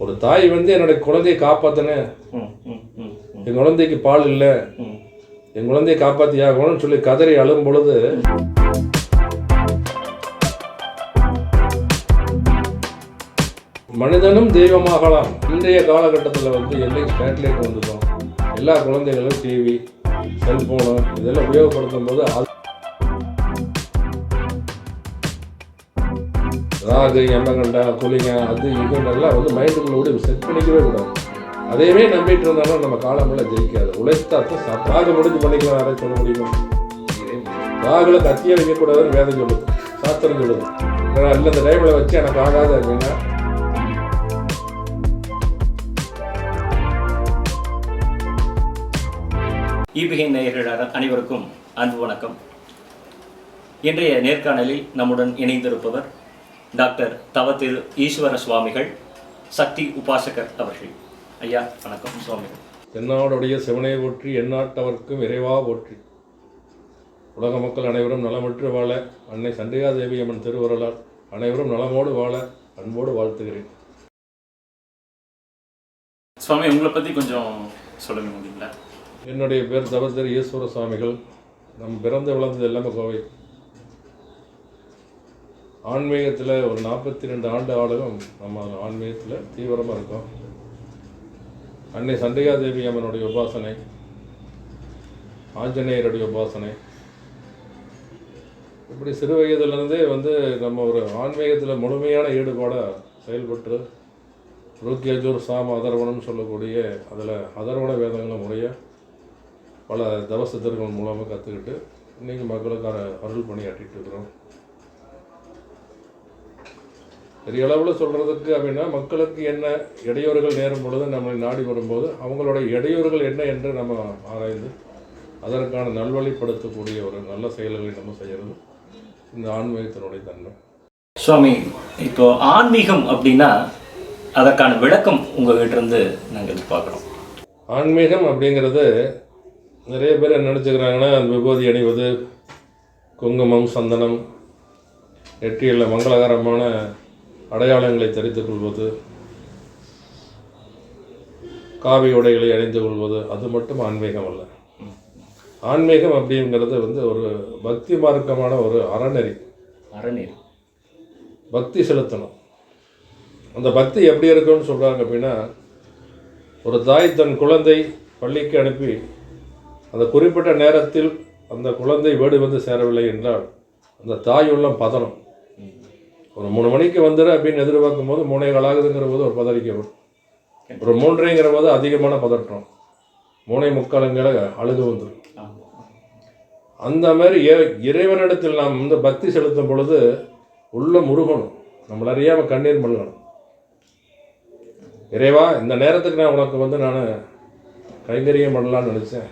ஒரு தாய் வந்து என்னுடைய குழந்தையை காப்பாத்தனே என் குழந்தைக்கு பால் இல்லை என் குழந்தையை காப்பாற்றி ஆகணும்னு சொல்லி கதறி அழும் பொழுது மனிதனும் தெய்வமாகலாம். இன்றைய காலகட்டத்தில் வந்து எல்லாம் சேட்டலைட் வந்துட்டோம் எல்லா குழந்தைகளும் டிவி செல்ஃபோனு இதெல்லாம் உபயோகப்படுத்தும் போது அது ராகு எம்மகண்டா குளிங்க அது இதுன்னெல்லாம் வந்து மைண்டுக்குள்ள விட செட் பண்ணிக்கவே கூடாது. அதையுமே நம்பிட்டு இருந்தாலும் நம்ம காலமெல்லாம் ஜெயிக்காது. உழைத்தாத்தான் சாப்பாடு முடிஞ்சு பண்ணிக்கலாம் யாரையும் சொல்ல முடியுமா? ராகுல கத்தியே வைக்கக்கூடாதுன்னு வேதம் சொல்லுது சாஸ்திரம் சொல்லுது. நான் இல்லை இந்த டைமில் வச்சு எனக்கு ஆகாத அப்படின்னா. இபிகை நேயர்கள் அனைவருக்கும் அன்பு வணக்கம். இன்றைய நேர்காணலில் நம்முடன் இணைந்திருப்பவர் டாக்டர் தவத்திரு ஈஸ்வர சுவாமிகள் சக்தி உபாசகர் அவர்கள். ஐயா வணக்கம் சுவாமிகள் தென்னாடுடைய சிவனை போற்றி எந்நாட்டவர்க்கும் இறைவா போற்றி. உலக மக்கள் அனைவரும் நலமற்று வாழ அன்னை சண்டிகா தேவி அம்மன் திருவருளால் அனைவரும் நலமோடு வாழ அன்போடு வாழ்த்துகிறேன். சுவாமி உங்களை பற்றி கொஞ்சம் சொல்லுங்க முடியுங்களா? என்னுடைய பேர் தவத்திரு ஈஸ்வர சுவாமிகள். நம் பிறந்து வளர்ந்தது எல்லாமே கோவை. ஆன்மீகத்தில் ஒரு நாற்பத்தி ரெண்டு ஆண்டு ஆளும் நம்ம ஆன்மீகத்தில் தீவிரமாக இருக்கோம். அன்னை சண்டிகா தேவி அம்மனுடைய உபாசனை ஆஞ்சநேயருடைய உபாசனை. இப்படி சிறு வயதுலேருந்தே வந்து நம்ம ஒரு ஆன்மீகத்தில் முழுமையான ஈடுபாடாக செயல்பட்டு ருக்கியஜூர் சாம அதர்வனம்னு சொல்லக்கூடிய அதில் அதர்வன வேதங்களை முறையாக பல தவசத்திர்கள் மூலமாக கற்றுக்கிட்டு இன்றைக்கி மக்களுக்கான அருள் பணியாற்றிட்டு இருக்கிறோம். பெரிய அளவில் சொல்கிறதுக்கு அப்படின்னா மக்களுக்கு என்ன இடையூறுகள் நேரும் பொழுது நம்மளை நாடி வரும்போது அவங்களுடைய இடையூறுகள் என்ன என்று நம்ம ஆராய்ந்து அதற்கான நல்வழிப்படுத்தக்கூடிய ஒரு நல்ல செயல்களை நம்ம செய்கிறது இந்த ஆன்மீகத்தினுடைய தன்மை. சுவாமி இப்போ ஆன்மீகம் அப்படின்னா அதற்கான விளக்கம் உங்ககிட்ட இருந்து நாங்கள் எதிர்பார்க்குறோம். ஆன்மீகம் அப்படிங்கிறது நிறைய பேர் என்ன நினச்சிக்கிறாங்கன்னா விபூதி அணிவது குங்குமம் சந்தனம் நெற்றியில் மங்களகரமான அடையாளங்களை தரித்துக் கொள்வது காவி உடைகளை அணிந்து கொள்வது அது மட்டும் ஆன்மீகம் அல்ல. ஆன்மீகம் அப்படிங்கிறது வந்து ஒரு பக்தி மார்க்கமான ஒரு அறநெறி. அறநீர் பக்தி செலுத்தணும். அந்த பக்தி எப்படி இருக்குன்னு சொல்கிறாங்க அப்படின்னா ஒரு தாய் தன் குழந்தை பள்ளிக்கு அனுப்பி அந்த குறிப்பிட்ட நேரத்தில் அந்த குழந்தை வீடு வந்து சேரவில்லை என்றால் அந்த தாய் உள்ளம் பதறும் ஒரு மூணு மணிக்கு வந்துடு அப்படின்னு எதிர்பார்க்கும் போது மூணே காலாகுதுங்கிற போது ஒரு பதறிக்க வரும் ஒரு மூன்றைங்கிற போது அதிகமான பதற்றம். மூணை முக்காலுங்கிற அழுது வந்துடும் அந்த மாதிரி இறை- இறைவனிடத்தில் நாம் வந்து பக்தி செலுத்தும் பொழுது உள்ள முருகணும். நம்மள அறியாமல் கண்ணீர் மல்கணும். இறைவா இந்த நேரத்துக்கு நான் உனக்கு வந்து நான் கைங்கரியம் பண்ணலான்னு நினச்சேன்.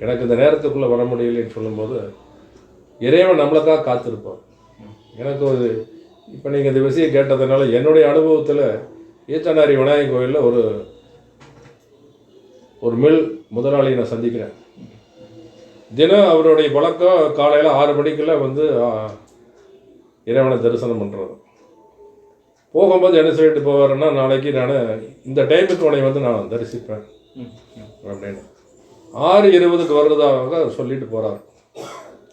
எனக்கு இந்த நேரத்துக்குள்ளே வர முடியலைன்னு சொல்லும்போது இறைவன் நம்மளுக்காக காத்திருப்பான். எனக்கு ஒரு இப்போ நீங்கள் இந்த விஷயம் கேட்டதுனால என்னுடைய அனுபவத்தில் ஈச்சனாரி விநாயகர் கோயிலில் ஒரு ஒரு மில் முதலாளியை நான் சந்திக்கிறேன். தினம் அவருடைய பழக்கம் காலையில் ஆறு மணிக்கெல்லாம் வந்து இறைவனை தரிசனம் பண்ணுறது போகும்போது என்ன சொல்லிட்டு போவாருன்னா நாளைக்கு நான் இந்த டைமுக்கு உன்னை வந்து நான் தரிசிப்பேன். அப்படின்னு. ஆறு இருபதுக்கு வர்றதாக சொல்லிட்டு போகிறார்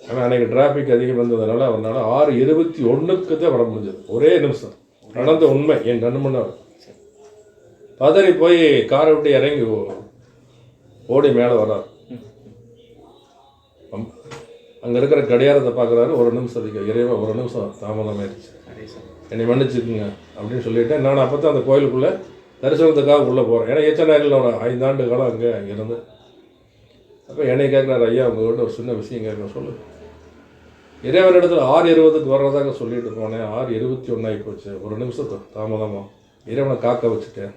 ஆனால் அன்றைக்கி டிராஃபிக் அதிகம் வந்ததுனால அவரால் ஆறு இருபத்தி ஒன்றுக்கு தான் வர முடிஞ்சது. ஒரே நிமிஷம். நடந்த உண்மை. என் கண்ணு முன்னாடி. பதறி போய் காரை விட்டு இறங்கி ஓடி மேலே வர்றார். அங்கே இருக்கிற கடியாரத்தை பார்க்குறாரு. ஒரு நிமிஷத்துக்கு இறைவன் ஒரு நிமிஷம் தாமதமாயிருச்சு என்னை மன்னிச்சுக்குங்க அப்படின்னு சொல்லிட்டு நான் அப்போ தான் அந்த கோயிலுக்குள்ளே தரிசனத்துக்காக உள்ளே போகிறேன் ஏன்னா எச்சநாயரில் ஒரு ஐந்தாண்டு காலம் அங்கே இருந்து அப்போ என்னை கேட்குறாரு ஐயா உங்கள்கிட்ட ஒரு சின்ன விஷயம் கேட்க சொல்லு. இறைவனிடத்தில் ஆறு இருபதுக்கு வர்றதாக சொல்லிட்டு போனேன். ஆறு இருபத்தி ஒன்றாகி போச்சு. ஒரு நிமிஷத்துக்கு தாமதமாக இறைவனை காக்க வச்சுட்டேன்.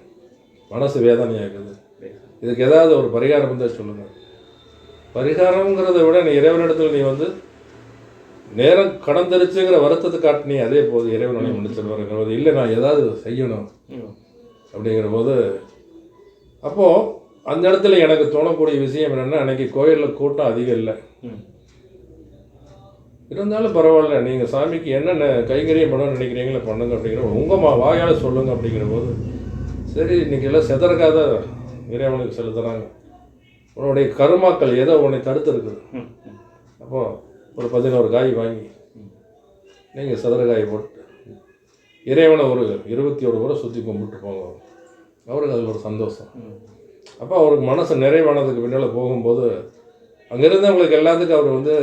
மனசு வேதனையாகுது. இதுக்கு ஏதாவது ஒரு பரிகாரம் இருந்தால் சொல்லுங்கள் பரிகாரங்கிறத விட நீ இறைவனிடத்தில் நீ வந்து நேரம் கடந்துருச்சுங்கிற வருத்தத்தை காட்டினி அதே போது இறைவனை முடிச்சிருவாருங்கிற போது இல்லை நான் ஏதாவது செய்யணும். அப்படிங்கிற போது அப்போது அந்த இடத்துல எனக்கு தோணக்கூடிய விஷயம் என்னென்னா அன்றைக்கி கோயிலில் கூட்டம் அதிகம் இல்லை. இருந்தாலும் பரவாயில்ல நீங்கள் சாமிக்கு என்னென்ன கைங்கரியம் பண்ணணும்னு நினைக்கிறீங்களோ பண்ணுங்க அப்படிங்கிற உங்கள் மா வாயால் சொல்லுங்க அப்படிங்கிற போது சரி இன்னைக்கு எல்லாம் செதறக்காத இறைவனுக்கு செலுத்துறாங்க உன்னுடைய கருமாக்கள் ஏதோ உன்னை தடுத்து இருக்குது. அப்போ ஒரு பதினோரு காய் வாங்கி நீங்கள் சதுர காய் போட்டு இறைவனை ஒரு இருபத்தி ஒரு முறை சுற்றி கும்பிட்டு போங்க அவருக்கு அதில் ஒரு சந்தோஷம். அப்போ அவருக்கு மனசு நிறைவானதுக்கு பின்னால் போகும்போது அங்கே இருந்தவங்களுக்கு எல்லாத்துக்கும் அவர் வந்து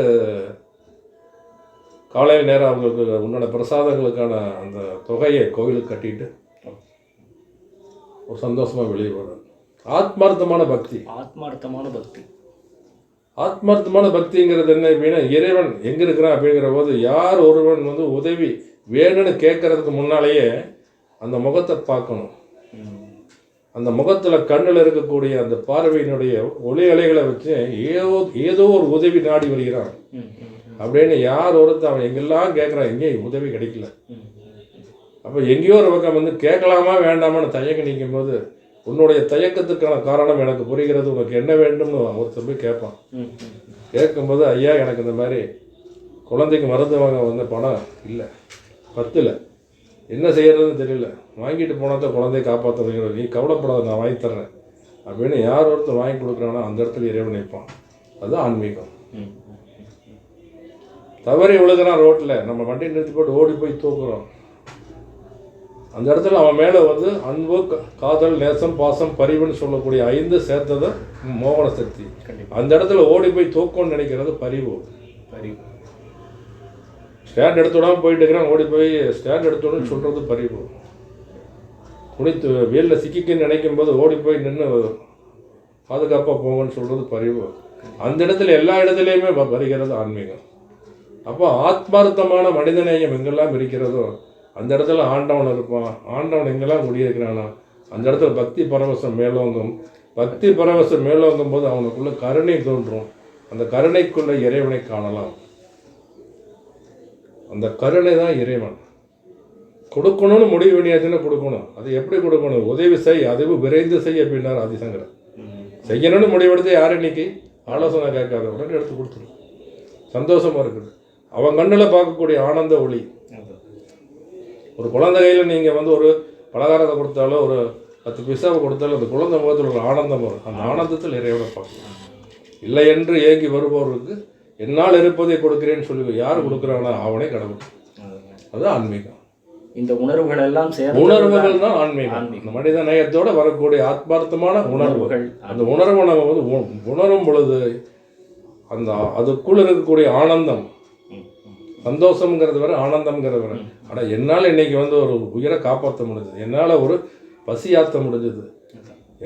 காலையில் நேரம் அவங்களுக்கு உன்னோட பிரசாதங்களுக்கான அந்த தொகையை கோவிலுக்கு கட்டிட்டு ஒரு சந்தோஷமாக வெளியே வர்றார் ஆத்மார்த்தமான பக்தி. ஆத்மார்த்தமான பக்தி. ஆத்மார்த்தமான பக்திங்கிறது என்ன அப்படின்னா இறைவன் எங்கே இருக்கிறான் அப்படிங்கிற போது யார் ஒருவன் வந்து உதவி வேணும்னு கேட்கறதுக்கு முன்னாலேயே அந்த முகத்தை பார்க்கணும். அந்த முகத்தில் கண்ணில் இருக்கக்கூடிய அந்த பார்வையினுடைய ஒளி அலைகளை வச்சு ஏதோ ஏதோ ஒரு உதவி நாடி வருகிறான். அப்படின்னு யார் ஒருத்தன் அவன் எங்கெல்லாம் கேட்குறான் எங்கேயும் உதவி கிடைக்கல. அப்போ எங்கேயோ ஒரு பக்கம் வந்து கேட்கலாமா வேண்டாமான்னு தயக்கம் நிற்கும் போது உன்னுடைய தயக்கத்துக்கான காரணம் எனக்கு புரிகிறது உனக்கு என்ன வேண்டும்னு ஒருத்தர் போய் கேட்பான். கேட்கும்போது ஐயா எனக்கு இந்த மாதிரி குழந்தைக்கு மருந்து வாங்க வந்த பணம் இல்லை பத்தில் என்ன செய்யறதுன்னு தெரியல. வாங்கிட்டு போனால் தான் குழந்தைய காப்பாற்றுறீங்க நீ கவலைப்படாத நான் வாங்கி தர்றேன். அப்படின்னு யார் ஒருத்தர் வாங்கி கொடுக்குறானோ அந்த இடத்துல இறைவன் நிற்பான். அதுதான் ஆன்மீகம். ம். தவறி விழுகிறான் ரோட்டில் நம்ம வண்டி நிறுத்தி போட்டு ஓடி போய் தூக்குறோம். அந்த இடத்துல அவன் மேலே வந்து அன்பு காதல் நேசம் பாசம் பரிவுன்னு சொல்லக்கூடிய ஐந்து சேர்த்தது மோகன சக்தி. அந்த இடத்துல ஓடி போய் தூக்கம்னு நினைக்கிறது பரிவு. பரி ஸ்டாண்ட் எடுத்து விடாம போயிட்டு இருக்கிறான் ஓடி போய் ஸ்டாண்ட் எடுத்து விடணும்னு சொல்கிறது பரிவு. குனித்து வெயிலில் சிக்கிக்குன்னு நினைக்கும் போது ஓடி போய் நின்று பாதுகாப்பாக போங்கன்னு சொல்கிறது பரிவு. அந்த இடத்துல எல்லா இடத்துலையுமே வருகிறது ஆன்மீகம். அப்போ ஆத்மார்த்தமான மனிதநேயம் எங்கெல்லாம் இருக்கிறதோ அந்த இடத்துல ஆண்டவன் இருப்பான். ஆண்டவன் எங்கெல்லாம் குடியிருக்கிறானா அந்த இடத்துல பக்தி பரவசம் மேலோங்கும். பக்தி பரவசம் மேலோங்கும் போது அவனுக்குள்ள கருணை தோன்றும். அந்த கருணைக்குள்ள இறைவனை காணலாம். அந்த கருணை தான் இறைவன். கொடுக்கணும்னு முடிவு பண்ணியாச்சுன்னா கொடுக்கணும். அது எப்படி கொடுக்கணும்? உதவி செய் அதுவு விரைந்து செய் அப்படின்னார் ஆதிசங்கரன் செய்யணும்னு முடிவெடுத்து யார் இன்னைக்கு? ஆலோசனை கேட்காத உடனே எடுத்து கொடுத்துரும். சந்தோஷமாக இருக்குது. அவன் கண்ணில் பார்க்கக்கூடிய ஆனந்த ஒளி. ஒரு குழந்தை கையில் நீங்கள் வந்து ஒரு பலகாரத்தை கொடுத்தாலோ ஒரு பத்து பிசாவை கொடுத்தாலும் அந்த குழந்தை முகத்தில் ஒரு ஆனந்தம் வரும். அந்த ஆனந்தத்தில் இறைவனை பார்க்கலாம் இல்லை என்று ஏங்கி வருபவருக்கு என்னால் இருப்பதை கொடுக்கிறேன்னு சொல்லி யார் கொடுக்குறானோ அவனே கடவுள். அதுதான் ஆன்மீகம். இந்த உணர்வுகள் எல்லாம் உணர்வுகள் தான் ஆன்மீகம். இந்த மனித நேயத்தோட வரக்கூடிய ஆத்மார்த்தமான உணர்வு. உணர்வுகள் அந்த உணர்வை நம்ம வந்து உணரும் பொழுது அந்த அதுக்குள்ள இருக்கக்கூடிய ஆனந்தம் சந்தோஷம்ங்கிறது வரை ஆனந்தம்ங்கிறது வரை ஆனால் என்னால் இன்னைக்கு வந்து ஒரு உயிரை காப்பாற்ற முடிஞ்சது. என்னால் ஒரு பசியாற்ற முடிஞ்சது.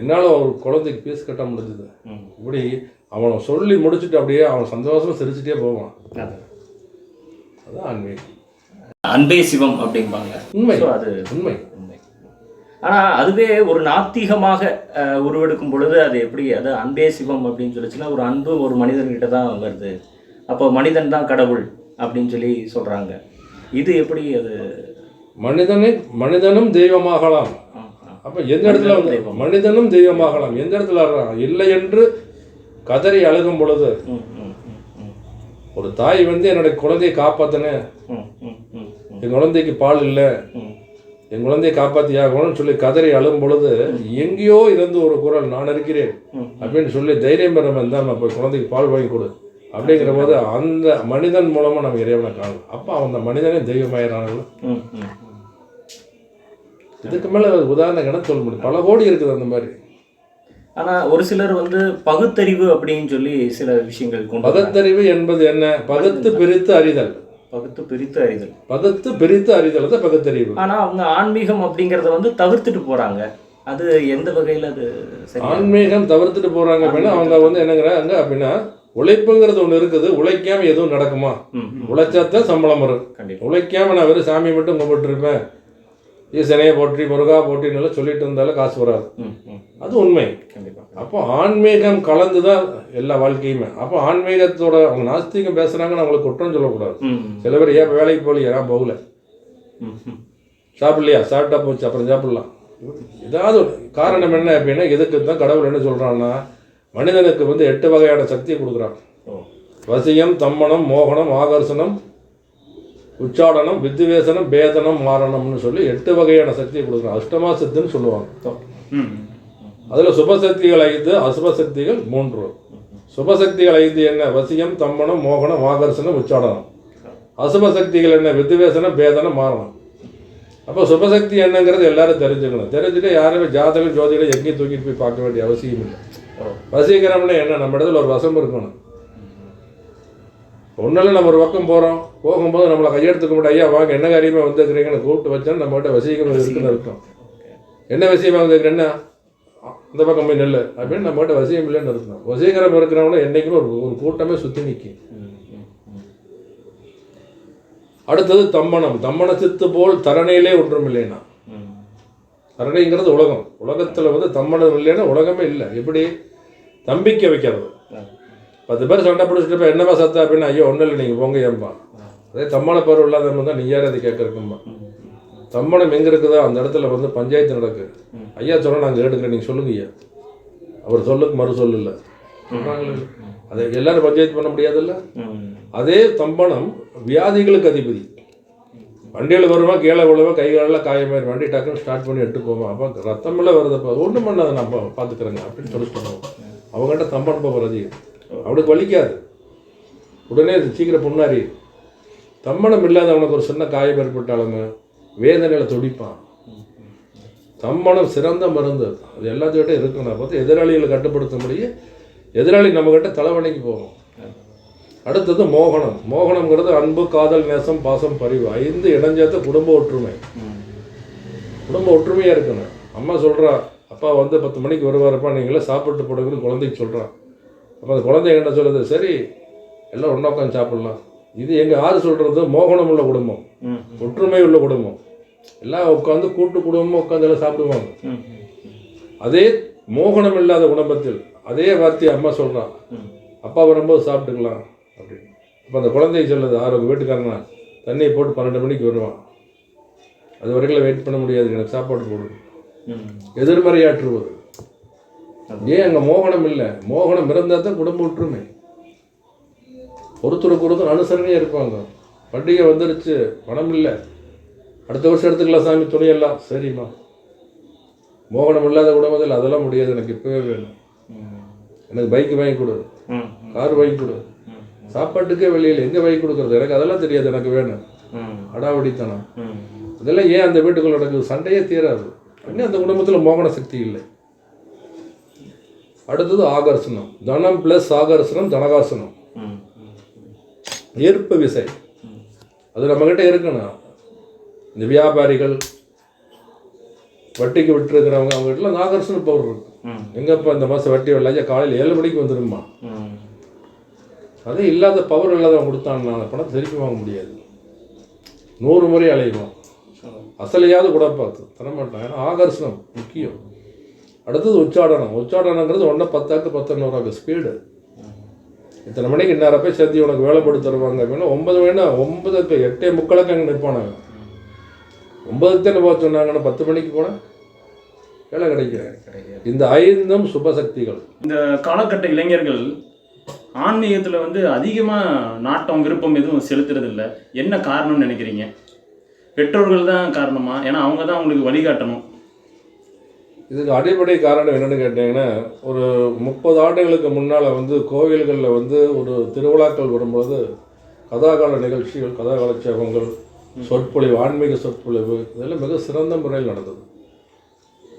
என்னால் ஒரு குழந்தைக்கு பீஸ் கட்ட முடிஞ்சது. இப்படி அவனை சொல்லி முடிச்சுட்டு அப்படியே அவன் சந்தோஷமா சிரிச்சுட்டே போவான். அது. அதுதான் ஆன்மீகம். அன்பே சிவம் அப்படிம்பாங்க. உண்மை. அது உண்மை. உண்மை. ஆனா அதுவே ஒரு நாத்திகமாக உருவெடுக்கும் பொழுது அது எப்படி அது அன்பே சிவம் அப்படின்னு சொல்லிச்சுன்னா ஒரு அன்பு ஒரு மனிதன்கிட்ட தான் வருது. அப்போ மனிதன் தான் கடவுள். அப்படின்னு சொல்லி சொல்றாங்க இது எப்படி அது மனிதனை மனிதனும் தெய்வமாகலாம். அப்ப எந்த இடத்துல வந்து. மனிதனும் தெய்வமாகலாம் எந்த இடத்துல ஆடுறான்? இல்லை என்று கதறி அழுகும் பொழுது ஒரு தாய் வந்து என்னுடைய குழந்தையை காப்பாத்தினேன் என் குழந்தைக்கு பால் இல்லை. என் குழந்தையை காப்பாத்தி ஆகணும்னு சொல்லி கதறி அழும் பொழுது எங்கேயோ இருந்து ஒரு குரல் நான் இருக்கிறேன். அப்படின்னு சொல்லி தைரியம் பெற தான் போய் குழந்தைக்கு பால் வாங்கி கொடு அப்படிங்கிற போது அந்த மனிதன் மூலமா நம்ம இறைவனை காணலாம் அப்போ அந்த மனிதனே ம். இதுக்கு மேல உதாரணம் கணக்கு சொல்ல முடியும். பல கோடி இருக்குது அந்த மாதிரி. ஆனா ஒரு சிலர் வந்து பகுத்தறிவு அப்படின்னு சொல்லி சில விஷயங்கள் கொண்டு. பகுத்தறிவு என்பது என்ன? பகுத்து பிரித்து அறிதல். பகுத்து பிரித்து அறிதல். பகுத்து பிரித்து அறிதல் தான் பகுத்தறிவு. ஆனா அவங்க ஆன்மீகம் அப்படிங்கறத வந்து தவிர்த்துட்டு போறாங்க. அது எந்த வகையில அது ஆன்மீகம் தவிர்த்துட்டு போறாங்க அப்படின்னா அவங்க வந்து என்னங்கிறாங்க அப்படின்னா உழைப்புங்கிறது ஒன்று இருக்குது உழைக்காம எதுவும் நடக்குமா. உழைச்சாத்தான் சம்பளம் வரும். உழைக்காம நான் வெறும் சாமி மட்டும் கும்பிட்டு இருப்பேன் ஈசனையை போற்றி முருகா எல்லாம் சொல்லிட்டு இருந்தாலும் காசு வராது. அது உண்மை. கண்டிப்பா. அப்போ ஆன்மீகம் கலந்து தான் எல்லா வாழ்க்கையுமே. அப்போ ஆன்மீகத்தோட அவங்க நாஸ்திகம் பேசுறாங்கன்னு அவங்களுக்கு குற்றம் சொல்லக்கூடாது. சில பேர் ஏன் வேலைக்கு போகலையா? ஏன் போகல. சாப்பிடலையா? சாப்பிட்டா போச்சு அப்புறம் சாப்பிடலாம். ஏதாவது காரணம் என்ன அப்படின்னா இதுக்கு தான் கடவுள் என்ன சொல்றான்னா மனிதனுக்கு வந்து எட்டு வகையான சக்தியை கொடுக்குறான். வசியம் தம்மனம் மோகனம் ஆகர்ஷணம் உச்சாடனம் வித்துவேசனம் பேதனம் மாரணம்னு சொல்லி எட்டு வகையான சக்தியை கொடுக்குறான். அஷ்டமா சித்துன்னு சொல்லுவாங்க. அதில் சுபசக்திகள் ஐந்து அசுபசக்திகள் மூன்று. சுபசக்திகள் ஐந்து என்ன? வசியம் தம்மனம் மோகனம் ஆகர்ஷணம் உச்சாடனம். அசுபசக்திகள் என்ன? வித்துவேசனம் பேதனம் மாறணும் அப்போ சுபசக்தி என்னங்கிறது எல்லாரும் தெரிஞ்சுக்கணும். தெரிஞ்சுட்டு யாருமே ஜாதகம் ஜோதிடம் எங்கேயும் தூக்கிட்டு போய் பார்க்க வேண்டிய அவசியம் இல்லை வசீகரம்னா என்ன? நம்ம இடத்துல ஒரு வசம் இருக்கணும். ஒன்றில் நம்ம ஒரு பக்கம் போகிறோம் போகும்போது நம்மளை கையெடுத்துக்க முடியும் ஐயா வாங்க என்ன காரியமாக வந்துருக்கிறீங்கன்னு கூப்பிட்டு வச்சா நம்மகிட்ட வசீகரம் இருக்குன்னு இருக்கும் என்ன விஷயமா வந்துருக்குற என்ன? இந்த பக்கம் போய் நெல் அப்படின்னு நம்மகிட்ட வசியம் இல்லைன்னு இருக்கணும் வசீகரம் இருக்கிறவங்கள என்றைக்குமே ஒரு ஒரு கூட்டமே சுற்றி நிற்கும் அடுத்தது தம்மனம். தம்மன சித்து போல் தரணையிலே ஒன்றும் இல்லைன்னா. தரணைங்கிறது உலகம். உலகத்தில் வந்து தம்மனம் இல்லைன்னா உலகமே இல்லை. எப்படி? தம்பிக்க வைக்கிறது பத்து பேர் சண்டை பிடிச்சிட்டு என்னவா சத்தா அப்படின்னு ஐயோ ஒன்றும் இல்லை நீங்கள் போங்க ஏன்பா அதே தம்மன பருவம் இல்லாதவங்க தான் நீ யார் அதை கேட்கறக்கும்பா தம்மனம் எங்கே இருக்குதோ அந்த இடத்துல வந்து பஞ்சாயத்து நடக்கு. ஐயா சொல்ல நாங்கள் எடுக்கிறேன் நீங்கள் சொல்லுங்க ஐயா. அவர் சொல்லுக்கு மறு சொல்லு இல்லை. அதை எல்லாரும் பஞ்சாயத்து பண்ண முடியாதுல்ல? அதே தம்பனம் வியாதிகளுக்கு அதிபதி. வண்டியில் வருவான் கீழே விழுவா கை காலில் காயமாயிரும். வண்டி டக்குன்னு ஸ்டார்ட் பண்ணி எடுத்து போவான். அப்போ ரத்தமெல்லாம் வருதப்பா. ஒன்றும் பண்ணாத நம்ம பார்த்துக்கிறேங்க அப்படின்னு சொல்லி சொல்லுவோம் அவங்ககிட்ட தம்பன் பவர் அதிகம் அவனுக்கு வலிக்காது. உடனே சீக்கிரம் பொண்ணாரி தம்மனம் இல்லாத அவனுக்கு ஒரு சின்ன காயம் ஏற்பட்டாலுமே வேதனையில் துடிப்பான். தம்மனம் சிறந்த மருந்து அது. எல்லாத்துக்கிட்டே இருக்கணும். பார்த்து எதிராளிகளை கட்டுப்படுத்த முடியும். எதிராளி நம்மக்கிட்ட தலைவணைக்கு போகும். அடுத்தது மோகனம். மோகனம்ங்கிறது அன்பு காதல் நேசம் பாசம் பரிவு. ஐந்து இணைஞ்சத்த குடும்ப ஒற்றுமை. குடும்ப ஒற்றுமையாக இருக்கணும். அம்மா சொல்கிறா அப்பா வந்து பத்து மணிக்கு வருவாரப்பா நீங்களே சாப்பிட்டு போடுங்கன்னு குழந்தைக்கு சொல்கிறான் அப்போ அந்த குழந்தை என்ன சொல்லுது சரி எல்லாம் ஒன்றா உட்காந்து சாப்பிட்லாம். இது எங்கள் யார் சொல்கிறது மோகனம் உள்ள குடும்பம் ஒற்றுமை உள்ள குடும்பம். எல்லாம் உட்காந்து கூட்டு குடும்பமாக உட்காந்து எல்லாம் சாப்பிடுவாங்க. அதே மோகனம் இல்லாத குடும்பத்தில் அதே வார்த்தையை அம்மா சொல்கிறான் அப்பா வரும்போது சாப்பிட்டுக்கலாம் அப்படின்னு. அப்போ அந்த குழந்தைய சொல்லுது ஆறு வீட்டுக்காரனா? தண்ணியை போட்டு பன்னெண்டு மணிக்கு வருவான். அது வரைக்கும் வெயிட் பண்ண முடியாது எனக்கு சாப்பாடு போடு. ம் எதிர்மறையாற்றுவது. ஏன் அங்கே மோகனம் இல்லை? மோகனம் இருந்தால் தான் குடும்ப ஒற்றுமை. ஒருத்தருக்கு ஒருத்தர் அனுசரணையாக இருப்பாங்க. பண்டிகை வந்துருச்சு பணம் இல்லை. அடுத்த வருஷம் எடுத்துக்கலாம் சாமி துணியெல்லாம். சரிம்மா. மோகனம் இல்லாத குடும்பத்தில் அதெல்லாம் முடியாது. எனக்கு இப்போவே வேணும். எனக்கு பைக் வாங்கி கொடு. கார் வாங்கி கொடு. சாப்பாட்டுக்கே வெளியில் எங்கே வாங்கி கொடுக்குறது? எனக்கு அதெல்லாம் தெரியாது. எனக்கு வேணும். அடாவடித்தனம். இதெல்லாம் ஏன் அந்த வீட்டுக்குள்ள நடக்குது? சண்டையே தீராது. இன்னும் அந்த குடும்பத்தில் மோகன சக்தி இல்லை. அடுத்தது ஆகர்ஷணம். தனம் ப்ளஸ் ஆகர்ஷணம் தனகாசனம். ஈர்ப்பு விசை. அது நம்மக்கிட்ட இருக்கணும். இந்த வியாபாரிகள் வட்டிக்கு விட்டுருக்கிறவங்க அவங்க வீட்டில் அந்த ஆகர்ஷண பவர் இருக்கு. ம். எங்கப்பா இந்த மாதம் வட்டி வரலாச்சா? காலையில் ஏழு மணிக்கு வந்துடுமா? அதே இல்லாத பவர் இல்லாதவன் கொடுத்தான்னா அந்த பணத்தை திருப்பி வாங்க முடியாது. நூறு முறை அலைவோம். அசலையாவது கூட பார்த்து தரமாட்டான் ஏன்னா ஆகர்ஷணம் முக்கியம். அடுத்தது உச்சாடனம். உச்சாடனங்கிறது ஒன்றை பத்தாக்கு பத்தொன்னூறாக்கு ஸ்பீடு இத்தனை மணிக்கு இன்னார போய் சேர்த்து உனக்கு வேலைப்படுத்தி தருவாங்க அப்படின்னா ஒன்பது மணினா ஒன்பதுக்கு எட்டே முக்காலுக்கு அங்கே நிற்பானாங்க ஒன்பதுக்கு தானே போக சொன்னாங்கன்னு பத்து மணிக்கு போனால் வேலை கிடைக்கிறேன் இந்த ஐந்தும் சுபசக்திகள். இந்த காலகட்ட இளைஞர்கள் ஆன்மீகத்தில் வந்து அதிகமாக நாட்டம் விருப்பம் எதுவும் செலுத்துறதில்ல. என்ன காரணம்னு நினைக்கிறீங்க? பெற்றோர்கள் தான் காரணமா? ஏன்னா அவங்க தான் அவங்களுக்கு வழிகாட்டணும். இதுக்கு அடிப்படை காரணம் என்னன்னு கேட்டிங்கன்னா ஒரு முப்பது ஆண்டுகளுக்கு முன்னால் வந்து கோவில்களில் வந்து ஒரு திருவிழாக்கள் வரும்போது கதாகால நிகழ்ச்சிகள் கதாகால சேவங்கள் சொற்பொழிவு ஆன்மீக சொற்பொழிவு இதெல்லாம் மிக சிறந்த முறையில் நடந்தது.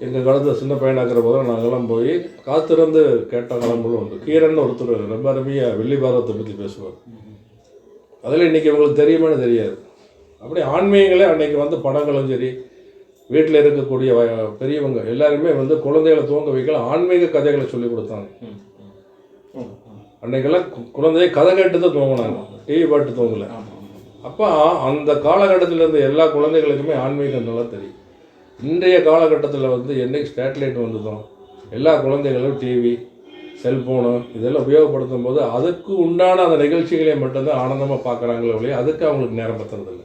எங்கள் காலத்தில் சின்ன பையனாக்கிற போது நாங்கெல்லாம் போய் காத்திருந்து கேட்ட காலங்களும் உண்டு. கீரன் ஒருத்தர் ரொம்ப அருமையாக வெள்ளி பாரதத்தை பற்றி பேசுவார். அதில் இன்றைக்கி உங்களுக்கு தெரியுமான்னு தெரியாது. அப்படி ஆன்மீகங்களே அன்னைக்கு வந்து படங்களும் சரி வீட்டில் இருக்கக்கூடிய பெரியவங்க எல்லாருமே வந்து குழந்தைகளை தூங்க வைக்கல ஆன்மீக கதைகளை சொல்லி கொடுத்தாங்க. ம் ம். அன்னைக்கெல்லாம் கு- குழந்தைய கதை கேட்டு தான் தூங்கினாங்க டிவி பாட்டு தூங்கல. அப்போ அந்த காலகட்டத்தில் இருந்த எல்லா குழந்தைகளுக்குமே ஆன்மீகம் நல்லா தெரியும். இன்றைய காலகட்டத்தில் வந்து என்னைக்கு ஸ்டேட்லைட் வந்ததோ எல்லா குழந்தைகளும் டிவி செல்ஃபோனு இதெல்லாம் உபயோகப்படுத்தும் போது அதுக்கு உண்டான அந்த நிகழ்ச்சிகளை மட்டும்தான் ஆனந்தமாக பார்க்குறாங்களே ஒழிய அதுக்கு அவங்களுக்கு நேரம் பத்துறதில்ல.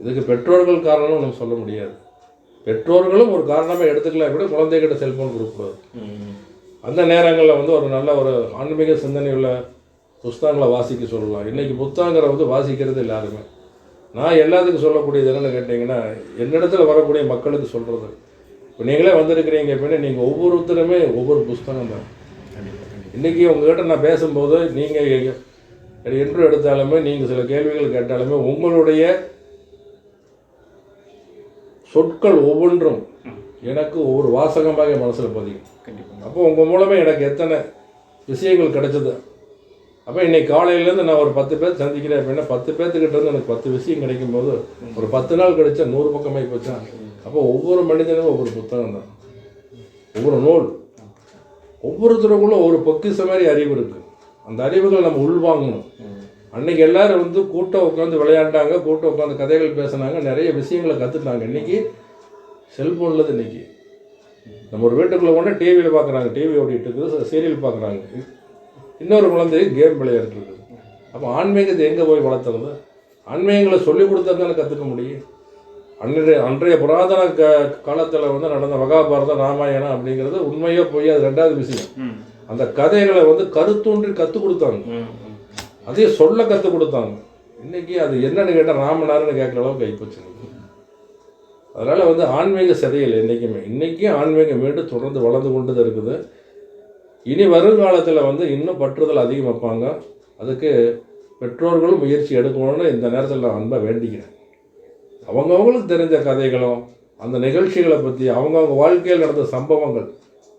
இதுக்கு பெற்றோர்கள் காரணம் நம்ம சொல்ல முடியாது. பெற்றோர்களும் ஒரு காரணமாக எடுத்துக்கலாம் கூட குழந்தைகிட்ட செல்ஃபோன் கொடுக்கக்கூடாது அந்த நேரங்களில் வந்து ஒரு நல்ல ஒரு ஆன்மீக சிந்தனை உள்ள புஸ்தகங்களை வாசிக்க சொல்லலாம். இன்றைக்கி புத்தகங்களை வந்து வாசிக்கிறது எல்லாருமே நான் எல்லாத்துக்கும் சொல்லக்கூடியது என்னென்னு கேட்டிங்கன்னா என்னிடத்துல வரக்கூடிய மக்களுக்கு சொல்கிறது இப்போ நீங்களே வந்திருக்கிறீங்க அப்படின்னா நீங்கள் ஒவ்வொருத்தருமே ஒவ்வொரு புஸ்தகம் தான். இன்றைக்கி உங்கள்கிட்ட நான் பேசும்போது நீங்கள் என்று எடுத்தாலுமே நீங்கள் சில கேள்விகள் கேட்டாலுமே உங்களுடைய சொற்கள் ஒவ்வொன்றும் எனக்கு ஒவ்வொரு வாசகமாக என் மனசில் பதியும். கண்டிப்பாக அப்போ உங்கள் மூலமே எனக்கு எத்தனை விஷயங்கள் கிடைச்சது? அப்போ இன்னைக்கு காலையிலேருந்து நான் ஒரு பத்து பேர் சந்திக்கிறேன் அப்படின்னா பத்து பேர்த்துக்கிட்ட இருந்து எனக்கு பத்து விஷயம் கிடைக்கும் போது ஒரு பத்து நாள் கிடைச்சா நூறு பக்கமாகி போச்சா அப்போ ஒவ்வொரு மனிதனும் ஒவ்வொரு புத்தகம் தான். ஒவ்வொரு நூல். ஒவ்வொருத்தருக்குள்ள ஒரு பொக்கிஷ மாதிரி அறிவு இருக்குது அந்த அறிவுகள் நம்ம உள்வாங்கணும். அன்னைக்கு எல்லாரும் வந்து கூட்டம் உட்காந்து விளையாண்டாங்க கூட்டம் உட்காந்து கதைகள் பேசினாங்க நிறைய விஷயங்களை கற்றுட்டாங்க இன்னைக்கு செல்ஃபோனில் இன்னைக்கு. நம்ம ஒரு வீட்டுக்குள்ளே கொண்டு டிவியில் பார்க்குறாங்க டிவி ஓடிட்டு இருக்குது சீரியல் பார்க்குறாங்க இன்னொரு குழந்தை கேம் விளையாடிட்டு இருக்குது. அப்போ ஆன்மீகத்தை எங்கே போய் வளர்த்துறது? ஆன்மீகங்களை சொல்லி கொடுத்தா தானே கற்றுக்க முடியும்? அன்றைய அன்றைய புராதன க காலத்தில் வந்து நடந்த மகாபாரதம் ராமாயணம் அப்படிங்கிறது உண்மையோ போய் அது ரெண்டாவது விஷயம். அந்த கதைகளை வந்து கருத்தூன்றி கற்றுக் கொடுத்தாங்க. அதையும் சொல்ல கற்றுக் கொடுத்தாங்க இன்னைக்கு அது என்னன்னு கேட்டால் ராமனார்னு கேட்குற அளவுக்கு ஆகிப்போச்சு இன்னைக்கு. அதனால் வந்து ஆன்மீக சிதையில் என்றைக்குமே இன்றைக்கும் ஆன்மீகம் மீண்டும் தொடர்ந்து வளர்ந்து கொண்டு தான் இருக்குது. இனி வருங்காலத்தில் வந்து இன்னும் பற்றுதல் அதிகம் வைப்பாங்க. அதுக்கு பெற்றோர்களும் முயற்சி எடுக்கணும்னு இந்த நேரத்தில் நான் அன்பை வேண்டிக்கிறேன். அவங்கவுங்களுக்கு தெரிஞ்ச கதைகளும் அந்த நிகழ்ச்சிகளை பற்றி அவங்கவுங்க வாழ்க்கையில் நடந்த சம்பவங்கள்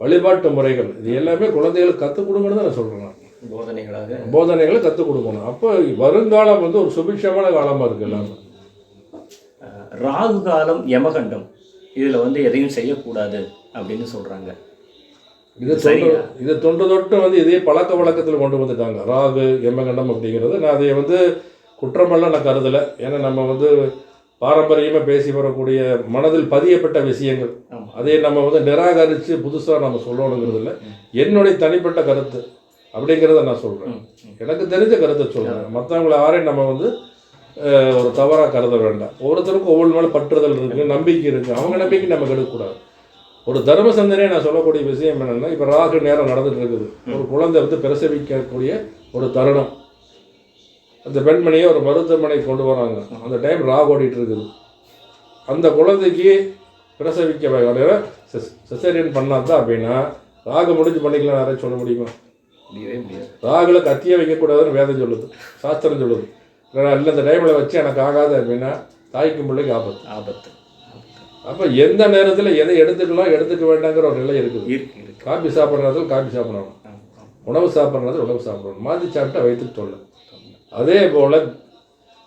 வழிபாட்டு முறைகள் இது எல்லாமே குழந்தைகளுக்கு கற்றுக் கொடுங்கன்னு தான் நான். சொல்கிறேன் போதனைகளாக போதனைகளை கற்றுக் கொடுக்கணும். அப்போ வருங்காலம் வந்து ஒரு சுபிட்சமான காலமாக இருக்கு எல்லாமே. ராகு காலம் யமகண்டம். இதில் வந்து எதையும் செய்யக்கூடாது அப்படின்னு சொல்கிறாங்க இது தொன்று. இது தொன்று தொட்டு வந்து இதே பழக்க வழக்கத்தில் கொண்டு வந்துட்டாங்க. ராகு எம்மகண்டம் அப்படிங்கிறது. நான் அதை வந்து குற்றமெல்லாம் நான் கருதலை. ஏன்னா நம்ம வந்து பாரம்பரியமாக பேசி வரக்கூடிய மனதில் பதியப்பட்ட விஷயங்கள். அதை நம்ம வந்து நிராகரித்து புதுசாக நம்ம சொல்லணுங்கிறது இல்லை. என்னுடைய தனிப்பட்ட கருத்து. அப்படிங்கிறத நான் சொல்கிறேன். எனக்கு தெரிஞ்ச கருத்தை சொல்கிறேன் மற்றவங்கள யாரையும் நம்ம வந்து ஒரு தவறாக கருத வேண்டாம். ஒவ்வொருத்தருக்கும் ஒவ்வொரு மேலே பற்றுதல் இருக்குது நம்பிக்கை இருக்குது அவங்க நம்பிக்கை நம்ம கெடுக்கக்கூடாது. ஒரு தர்ம சந்தனையை நான் சொல்லக்கூடிய விஷயம் என்னென்னா இப்போ ராகு நேரம் நடந்துட்டு இருக்குது. ஒரு குழந்தை வந்து பிரசவிக்கக்கூடிய ஒரு தருணம். அந்த பெண்மணியை ஒரு மருத்துவமனை கொண்டு வராங்க. அந்த டைம் ராகு ஓடிட்டு இருக்குது. அந்த குழந்தைக்கு பிரசவிக்க சிசேரியன் பண்ணாதான் அப்படின்னா ராகு முடிஞ்சு பண்ணிக்கலாம் யாரையும் சொல்ல முடியுமா? முடியவே முடியாது. ராகுல கத்தியே வைக்கக்கூடாதுன்னு வேதம் சொல்லுது சாஸ்திரம் சொல்லுது. இல்லை இந்த டைமில் வச்சு எனக்கு ஆகாது அப்படின்னா தாய்க்கும் பிள்ளைக்கு ஆபத்து. ஆபத்து. அப்போ எந்த நேரத்தில் எதை எடுத்துக்கலாம் எடுத்துக்க வேண்டாங்கிற ஒரு நிலை இருக்குது. இருக்கு இருக்கு. காபி சாப்பிட்ற நேரத்தில் காபி சாப்பிடணும். உணவு சாப்பிட்ற நேரத்தில் உணவு சாப்பிடணும். மாற்றி சாப்பிட்டா வயிற்றுக்கு தொல்லை. அதே போல்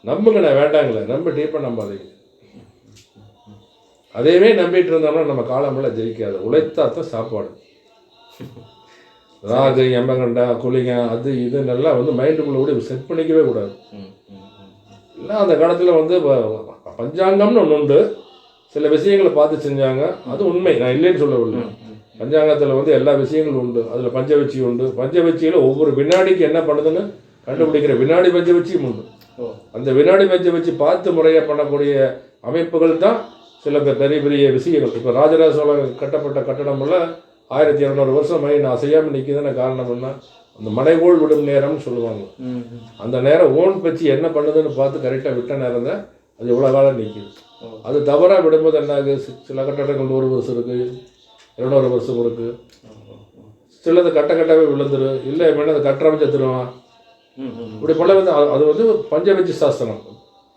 நம்புங்க நான் வேண்டாங்களே ரொம்ப டீப்பாக நம்பாதீங்க. அதையவே நம்பிட்டு இருந்தோம்னா நம்ம காலமெல்லாம் ஜெயிக்காது. உழைத்தா தான் சாப்பாடு. ராகு எம்மகண்டா குளிங்க அது இதுன்னெல்லாம் வந்து மைண்டுக்குள்ளே கூட செட் பண்ணிக்கவே கூடாது. இல்லை அந்த காலத்தில் வந்து பஞ்சாங்கம்னு ஒன்று உண்டு. சில விஷயங்களை பார்த்து செஞ்சாங்க. அது உண்மை. நான் இல்லைன்னு சொல்லவில்லை. பஞ்சாங்கத்தில் வந்து எல்லா விஷயங்களும் உண்டு. அதில் பஞ்சவச்சி உண்டு. பஞ்சவச்சியில் ஒவ்வொரு வினாடிக்கு என்ன பண்ணுதுன்னு கண்டுபிடிக்கிற வினாடி பஞ்சவச்சியும் உண்டு. அந்த வினாடி பஞ்சவச்சி பார்த்து முறையாக பண்ணக்கூடிய அமைப்புகள் தான் சில பெரிய பெரிய விஷயங்கள். இப்போ ராஜராஜ சோழன் கட்டப்பட்ட கட்டடமெல்லாம் ஆயிரத்தி இரநூறு வருஷம் மைன் அசையாமல் நிற்கிதுன்னு காரணம் என்ன அந்த மலைபோல் விடும் நேரம்னு சொல்லுவாங்க. ம், ம். அந்த நேரம் ஓன் பச்சி என்ன பண்ணுதுன்னு பார்த்து கரெக்டாக விட்ட நேரம் தான் அது எவ்வளோ காலம் நிற்கிது. அது தவறாக விடும்போது என்ன ஆகுது? சில கட்டடங்கள் நூறு வருஷம் இருக்குது இருநூறு வருஷம் இருக்குது சிலது கட்ட கட்டாவே விழுந்துரு. இல்லை அப்படின்னா அது கட்டுறவன் செத்துருவான் ம், ம். இப்படி பல வந்து அது- வந்து பஞ்சவச்சி சாஸ்திரம்.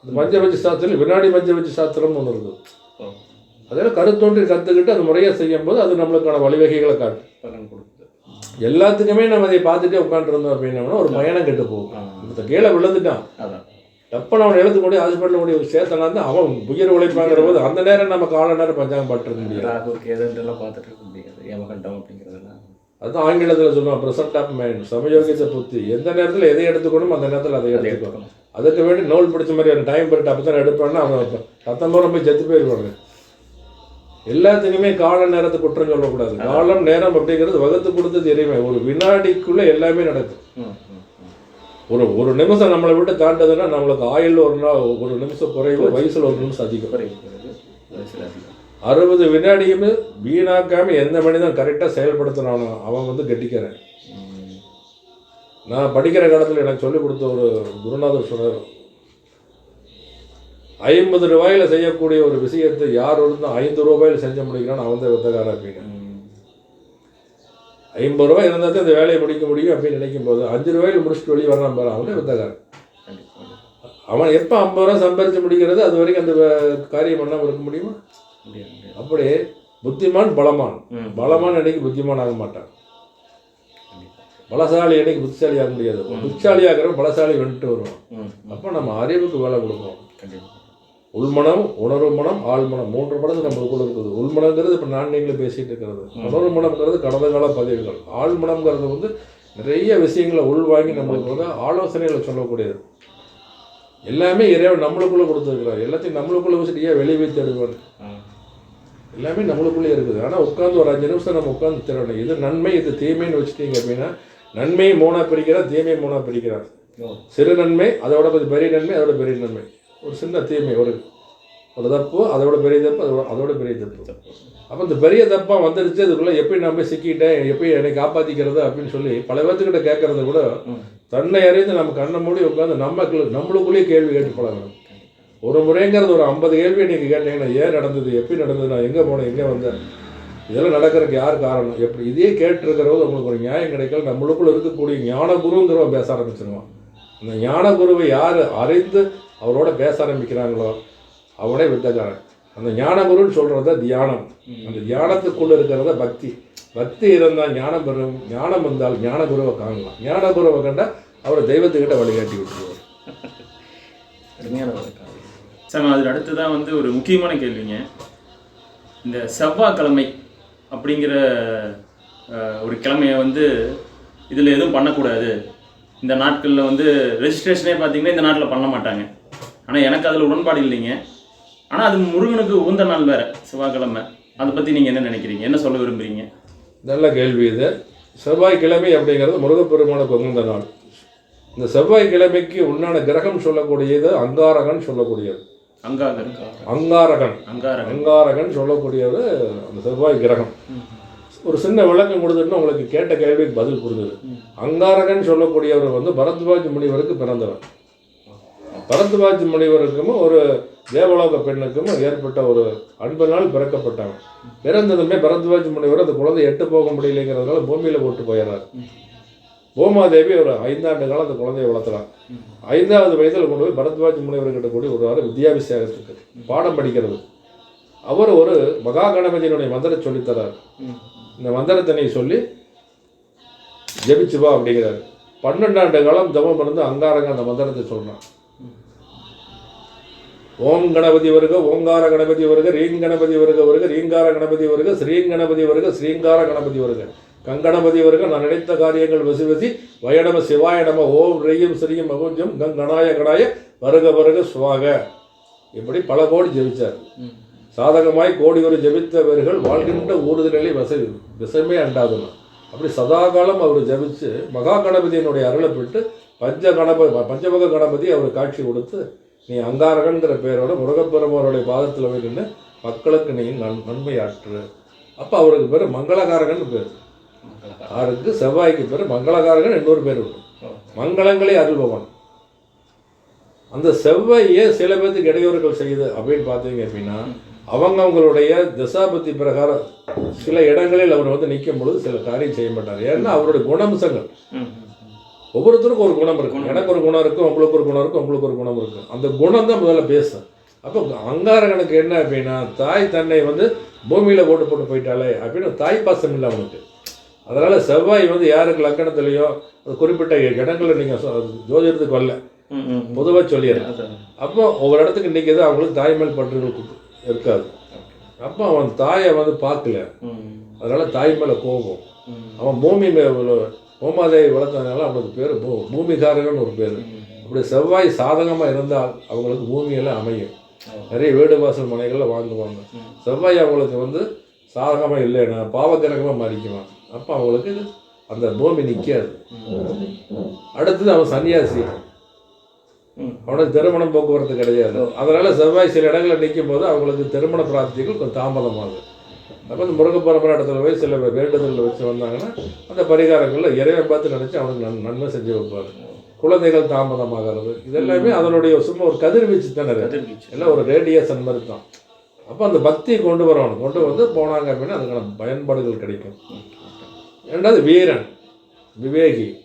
அந்த பஞ்சவச்சி சாஸ்திரம் வினாடி பஞ்சவச்சி சாஸ்திரம்னு ஒன்று இருக்குது ஓ அதில் கருத்தொன்றி கற்றுக்கிட்டு அது முறையாக செய்யும்போது அது நம்மளுக்கான வழிவகைகளை காட்டும் பலன் கொடுக்குது. எல்லாத்துக்குமே நம்ம அதை பார்த்துட்டே உட்காந்துருந்தோம் அப்படின்னோம்னா ஒரு பயணம் கெட்டு போகும். இந்த கீழே விழுந்துட்டான். அதான். தப்ப அவனை எழுத்து கொண்டு ஹாஸ்பிட்டல் கொண்டு சேர்த்தனா தான் அவன் உயிர் உழைப்பாங்கிற போது அந்த நேரம் நம்ம கால நேரம் பஞ்சாங்கம் பட்டிருக்க முடியாது. ராகுக்கு எதுன்றெல்லாம் பார்த்துட்டு இருக்க முடியாது. யமகண்டம் அப்படிங்கிறதெல்லாம். அதுதான் ஆங்கிலத்தில் சொல்லுவான் ப்ரெசன்ட் ஆஃப் மைண்ட் சமயோகித புத்தி. எந்த நேரத்தில் எதை எடுத்துக்கணும் அந்த நேரத்தில் அதை எடுத்துக்கணும். அதுக்கு வேண்டி நூல் பிடிச்ச மாதிரி அந்த டைம் பண்ணிட்டு அப்போ தான் எடுப்பான்னா அவன் பத்தொம்பது போய் செத்து போயிடுவாங்க எல்லாத்துக்குமே கால நேரத்தை குற்றம் சொல்லக்கூடாது. காலம் நேரம் அப்படிங்கிறது வகுத்து கொடுத்தது இறைமை ஒரு வினாடிக்குள்ள எல்லாமே நடக்கும். ஒரு ஒரு நிமிஷம் நம்மளை விட்டு தாண்டதுன்னா நம்மளுக்கு ஆயுள் ஒரு நாள் ஒரு நிமிஷம் குறைவு வயசுல ஒரு நிமிஷம் அதிகம். அறுபது வினாடியுமே வீணாக்காம எந்த மனிதன் கரெக்டாக செயல்படுத்தினானோ அவன் வந்து கெட்டிக்கிறேன். நான் படிக்கிற காலத்தில் எனக்கு சொல்லிக் கொடுத்த ஒரு குருநாதர் சொன்னார். ஐம்பது ரூபாயில் செய்யக்கூடிய ஒரு விஷயத்தை யார் வந்து ஐந்து ரூபாயில் செஞ்ச முடிக்கிறான்னு அவன் தான் வித்தகாரன் அப்படின்னு. ஐம்பது ரூபாய் இருந்தால் தான் இந்த வேலையை முடிக்க முடியும் அப்படின்னு நினைக்கும் போது அஞ்சு ரூபாயில் முடிச்சுட்டு வெளியே வர்றான் பாரு அவனே வித்தகாரன் அவன் எப்போ ஐம்பது ரூபா சம்பாரிச்சு முடிக்கிறது? அது வரைக்கும் அந்த காரியம் பண்ணாமல் இருக்க முடியுமா? அப்படி புத்திமான் பலமான். பலமான் என்னைக்கு புத்திமான் ஆக மாட்டான். பலசாலி என்னைக்கு புத்திசாலி ஆக முடியாது. புத்திசாலி ஆகிறவன் பலசாலி வந்துட்டு வருவான். அப்போ நம்ம அறிவுக்கு வேலை கொடுப்போம். உள்மனம் உணர்வு மனம் ஆழ்மனம் மூன்று மனது நம்மளுக்குள்ள இருக்குது. உள்மனங்கிறது இப்போ நான் நீங்களும் பேசிட்டு இருக்கிறது. உணர்வு மனம்ங்கிறது கடந்த கால பதிவுகள். ஆழ்மனம்ங்கிறது வந்து நிறைய விஷயங்களை உள்வாங்கி நம்மளுக்கு வந்து ஆலோசனைகளை சொல்லக்கூடியது. எல்லாமே இறைவன் நம்மளுக்குள்ள கொடுத்துருக்கிறார். எல்லாத்தையும் நம்மளுக்குள்ள வச்சுட்டு ஏன் வெளியே தேடுவார்? எல்லாமே நம்மளுக்குள்ளே இருக்குது. ஆனால் உட்காந்து ஒரு அஞ்சு நிமிஷம் நம்ம உட்காந்து தேடணும். இது நன்மை இது தீமைன்னு வச்சுட்டீங்க அப்படின்னா நன்மையை மூணா பிரிக்கிறார் தீமையை மூணா பிரிக்கிறார். சிறு நன்மை அதோட பெரிய நன்மை அதோட பெரிய நன்மை. ஒரு சின்ன தீமை ஒரு ஒரு தப்பு அதோட பெரிய தப்பு அதோட அதோட பெரிய தப்பு. அப்போ இந்த பெரிய தப்பாக வந்துடுச்சு அதுக்குள்ளே எப்படி நான் போய் சிக்கிட்டேன் எப்படி என்னை காப்பாற்றிக்கிறது அப்படின்னு சொல்லி பல பேர்த்துக்கிட்ட கேட்கறத கூட தன்னை அறிந்து நம்ம கண்ணை மூடி உட்காந்து நம்ம நம்மளுக்குள்ளேயே கேள்வி கேட்டு பழகணும். ஒரு முறைங்கிறது ஒரு ஐம்பது கேள்வி நீங்கள் கேட்டீங்கன்னா ஏன் நடந்தது எப்படி நடந்தது நான் எங்கே போனேன் எங்கே வந்தேன்? இதெல்லாம் நடக்கிறதுக்கு யார் காரணம்? எப்படி இதே கேட்டிருக்கிறவங்க உங்களுக்கு ஒரு நியாயம் கிடைக்கல நம்மளுக்குள்ள இருக்கக்கூடிய ஞான குருங்கிறவன் பேச ஆரம்பிச்சிருவான். அந்த ஞான குருவை யார் அறிந்து அவரோட பேச ஆரம்பிக்கிறாங்களோ அவனே வித்தக்காரன் அந்த ஞான குருன்னு சொல்கிறது தான் தியானம். அந்த தியானத்துக்குள்ளே இருக்கிறத பக்தி. பக்தி இருந்தால் ஞானம் பெறும். ஞானம் வந்தால் ஞான குருவை காணலாம். ஞான குருவை கண்டா அவரை தெய்வத்துக்கிட்ட வழிகாட்டி விட்டுருவார். அருமையான விளக்கம். சார் அதில் அடுத்ததான் வந்து ஒரு முக்கியமான கேள்விங்க. இந்த செவ்வாய்க்கிழமை அப்படிங்கிற ஒரு கிழமையை வந்து இதில் எதுவும் பண்ணக்கூடாது. இந்த நாட்களில் வந்து ரெஜிஸ்ட்ரேஷனே பார்த்தீங்கன்னா இந்த நாட்டில் பண்ண மாட்டாங்க. ஆனால் எனக்கு அதில் உடன்பாடு இல்லைங்க. ஆனால் அது முருகனுக்கு உகந்த நாள் வேறு செவ்வாய்க்கிழமை. அதை பற்றி நீங்கள் என்ன நினைக்கிறீங்க? என்ன சொல்ல விரும்புகிறீங்க நல்ல கேள்வி இது. செவ்வாய்க்கிழமை அப்படிங்கிறது முருகப்பெருமானுக்கு உகந்த நாள். இந்த செவ்வாய்க்கிழமைக்கு உண்டான கிரகம் சொல்லக்கூடியது அங்காரகன் சொல்லக்கூடியது. அங்காரகன் அங்காரகன். அங்காரகன். சொல்லக்கூடியது அந்த செவ்வாய் கிரகம். ஒரு சின்ன விளக்கம் கொடுத்துட்டு உங்களுக்கு கேட்ட கேள்விக்கு பதில் புரிஞ்சுது. அங்காரகன் சொல்லக்கூடியவர் வந்து பரத்வாஜ் முனிவருக்கு பிறந்தவர். பரத்வாஜ் முனிவருக்கும் ஒரு தேவலோக பெண்ணுக்கும் ஏற்பட்ட ஒரு அன்பனால் பிறக்கப்பட்டாங்க. பிறந்ததுமே பரத்வாஜ் முனிவர் அந்த குழந்தை எட்டு போக முடியலைங்கிறதுனால பூமியில் போட்டு போயிடுறாரு பூமாதேவி ஒரு ஐந்தாண்டு காலம் அந்த குழந்தையை வளர்த்துறான் ஐந்தாவது வயதில் கொண்டு போய் பரத்வாஜ் முனிவர்கிட்ட கூடி விடுறாரு. வித்யாபிஷேகத்துக்கு பாடம் படிக்கிறது. அவர் ஒரு மகா கணபதியினுடைய மந்திர சொல்லித்தரார் இந்த மந்திரத்தை நீ சொல்லி ஜெபிச்சு வா அப்படிங்கிறாரு. பன்னெண்டாண்டு காலம் தவம் இருந்து அங்காரங்க அந்த மந்திரத்தை சொல்கிறான் ஓம் கணபதி வருக ஓங்கார கணபதி வருக ரீங் கணபதி வருக வருக ரீங்கார கணபதி வருக ஸ்ரீங் கணபதி வருக ஸ்ரீங்கார கணபதி வருக. கங்கணபதி வருக நான் நினைத்த காரியங்கள் வசி வசி. வயடம சிவாய நம ஓம் ரெய்யும் ஸ்ரீயும் மகுஞ்சம் கங்கணாய கணாய வருக வருக சுவாக. இப்படி பல கோடி ஜெபிச்சார். சாதகமாய் கோடி ஒரு ஜெபித்தவர்கள் வாழ்கின்ற ஊறுதலை வச விஷமே அண்டாதுன்னா அப்படி சதாகாலம் அவர் ஜபிச்சு மகா கணபதியினுடைய அருளை பெற்று பஞ்ச கணபதி பஞ்சமுக கணபதி அவர் காட்சி கொடுத்து நீ அங்காரகன்கிற பேரோட முருகப்பெருமானுடைய பாதத்தில் போய் நின்று மக்களுக்கு நீ நன் நன்மையாற்று. அப்போ அவருக்கு பேர் மங்களகாரகன் பேர். அவருக்கு செவ்வாய்க்கு பேர் மங்களகாரகன் இன்னொரு பேர் உண்டு. மங்களங்களே அருள்பவன் அந்த செவ்வாயே சில பேர்த்துக்கு இடையூறுகள் செய்யுது அப்படின்னு பார்த்தீங்க அப்படின்னா அவங்க அவங்களுடைய தசாபத்தி பிரகாரம் சில இடங்களில் அவர் வந்து நிற்கும் பொழுது சில காரியம் செய்ய மாட்டார். ஏன்னா அவருடைய குணம்சங்கள். ஒவ்வொருத்தருக்கும் ஒரு குணம் இருக்கு. எனக்கு ஒரு குணம் இருக்கு உங்களுக்கு ஒரு குணம் இருக்கு உங்களுக்கு ஒரு குணம் இருக்கு. அந்த குணம் தான் முதல்ல பேசும் அப்போ அங்காரகனுக்கு என்ன அப்படின்னா தாய் தன்னை வந்து பூமியில் போட்டு போட்டு போயிட்டாலே அப்படின்னு தாய் பாசம் இல்லை அவனுக்கு. அதனால செவ்வாய் வந்து யாருக்கு லக்கணத்துலேயோ அது குறிப்பிட்ட இடங்களில் நீங்கள் ஜோதிடத்துக்கு வரல. பொதுவாக சொல்லிடுறேன். அப்போ ஒவ்வொரு இடத்துக்கு நிற்கிறது அவங்களுக்கு தாய்மேல் பற்றுகள் கு- இருக்காது. அப்போ அவன் தாயை வந்து பார்க்கல. அதனால தாய் மேலே கோபம். அவன் பூமி மே ஓமாதேவி வளர்த்ததுனால அவனுக்கு பேர் பூ பூமிகாரகன் ஒரு பேர். அப்படி செவ்வாய் சாதகமாக இருந்தால் அவங்களுக்கு பூமியெல்லாம் அமையும். நிறைய வீடு வாசல் மனைகளில் வாங்குவாங்க செவ்வாய் அவங்களுக்கு வந்து சாதகமாக இல்லைன்னா பாவகிரகமாக மாறிக்குவான். அப்போ அவங்களுக்கு அந்த பூமி நிற்காது அடுத்தது அவன் சன்னியாசி. அவனுக்கு திருமணம் போக்குவரத்து கிடையாது. அதனால் செவ்வாய் சில இடங்களில் நிற்கும் போது அவங்களுக்கு திருமண பிராப்திகள் கொஞ்சம் தாமதமாகும். அப்போ இந்த முருகப்பரம்பரை இடத்துல போய் சில வேண்டுதலில் வச்சு வந்தாங்கன்னா அந்த பரிகாரங்களில் இறைவன் பார்த்து நினச்சி அவனுக்கு நன் நன்மை செஞ்சு வைப்பார். குழந்தைகள் தாமதமாகிறது. இதெல்லாமே அதனுடைய சும்மா ஒரு கதிர்வீச்சு தானே. கதிர்வீச்சு. எல்லாம் ஒரு ரேடியேஷன் மாதிரி தான். அப்போ அந்த பக்தியை கொண்டு வரணும். கொண்டு வந்து போனாங்க அப்படின்னா அதுக்கான பயன்பாடுகள் கிடைக்கும். ரெண்டாவது வீரன். விவேகி.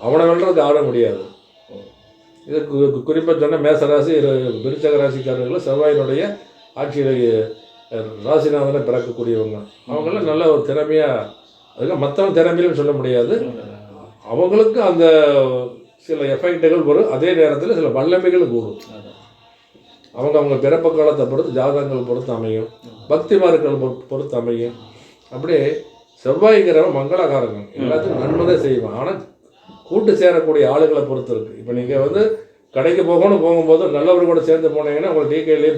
அவனை வெல்றதுக்கு ஆட முடியாது. ஓ. இது கு- குறிப்பாக சொன்ன மேசராசி இரு- விருச்சக ராசிக்காரர்கள் செவ்வாயினுடைய ஆட்சியில் ராசிநாதனை பிறக்கக்கூடியவங்க. அவங்களாம் நல்ல ஒரு திறமையாக அதுக்கு மற்றவங்க திறமையிலும் சொல்ல முடியாது. அவங்களுக்கு அந்த சில எஃபெக்டுகள் வரும். அதே நேரத்தில் சில வல்லமைகள் கூடும். அவங்க அவங்க பிறப்பு காலத்தை பொறுத்து ஜாதகங்கள் பொறுத்து அமையும். பக்திமார்கள் பொறு- பொறுத்து அமையும். அப்படியே செவ்வாய்ங்கிறவன் மங்களகாரகன் எல்லாத்துக்கும் நன்மைதான் செய்வான். ஆனால் கூட்டு சேரக்கூடிய ஆளுகளை பொறுத்து இருக்கு. இப்போ நீங்கள் வந்து கடைக்கு போகணும் போகும்போது நல்லவர் கூட சேர்ந்து போனீங்கன்னா உங்களை டீ கையிலேயே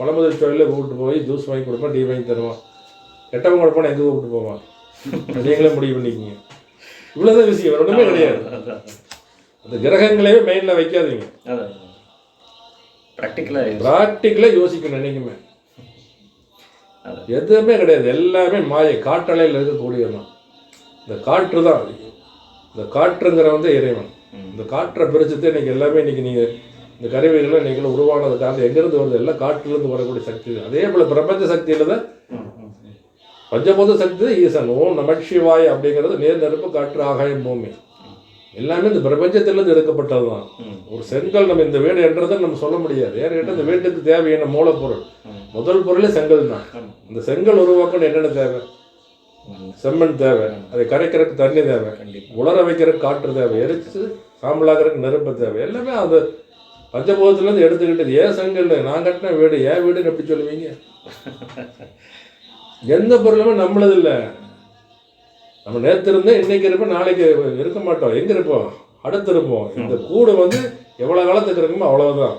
பழமுதல் ஸ்டோரில் கூப்பிட்டு போய் ஜூஸ் வாங்கி கொடுப்பேன் டீ வாங்கி தருவான். கெட்டவங்க கூட போனால் எங்கே கூப்பிட்டு போவான்? நீங்களே முடிவு பண்ணிக்கிங்க இவ்வளோதான் விஷயம் வேற ஒன்றுமே கிடையாது. அந்த கிரகங்களையே மெயினில் வைக்காதீங்க. ப்ராக்டிக்கலாக ப்ராக்டிக்கலாக யோசிக்கணும் அதான். எதுவுமே கிடையாது எல்லாமே மாயை காற்றலையில் இருக்கக்கூடியதான் இந்த காற்று தான் இந்த காற்றுங்கிற வந்து இறைவன். இந்த காற்றை பிரிச்சுட்டு இன்னைக்கு எல்லாமே இன்னைக்கு நீங்கள் இந்த கருவிகளை நீங்கள் உருவானது காரணம் எங்கேருந்து வருது? எல்லாம் காற்றுலேருந்து வரக்கூடிய சக்தி அதே போல் பிரபஞ்ச சக்தியில் தான் பஞ்சபூத சக்தி தான் ஈசன். ஓம் நமச்சிவாய் அப்படிங்கிறது நேர் நெருப்பு காற்று ஆகாயம் பூமி. எல்லாமே இந்த பிரபஞ்சத்திலிருந்து எடுக்கப்பட்டது தான் ஒரு செங்கல் நம்ம இந்த வீடு என்றதை நம்ம சொல்ல முடியாது. ஏன்னு கேட்டால் இந்த வீட்டுக்கு தேவையான மூலப்பொருள். முதல் பொருளே செங்கல் தான் இந்த செங்கல் உருவாக்கணும் என்னென்ன தேவை? செம்மண் தேவை. அதை கரைக்கிறதுக்கு தண்ணி தேவை. உலர வைக்கிறதுக்கு காற்று தேவை. எரிச்சு சாம்பலாகிறதுக்கு நெருப்பு தேவை. எல்லாமே அந்த பஞ்சபூதத்துலேருந்து எடுத்துக்கிட்டது. ஏன் செங்கல் நான் கட்டின வீடு ஏன் வீடுன்னு எப்படி சொல்லுவீங்க? எந்த பொருளுமே நம்மளது இல்லை. நம்ம நேற்று இருந்தால் இன்னைக்கு இருப்போம் நாளைக்கு இருக்க மாட்டோம். எங்கே இருப்போம்? அடுத்து இருப்போம். இந்த கூடு வந்து எவ்வளோ காலத்துக்கு இருக்குமோ அவ்வளவுதான்.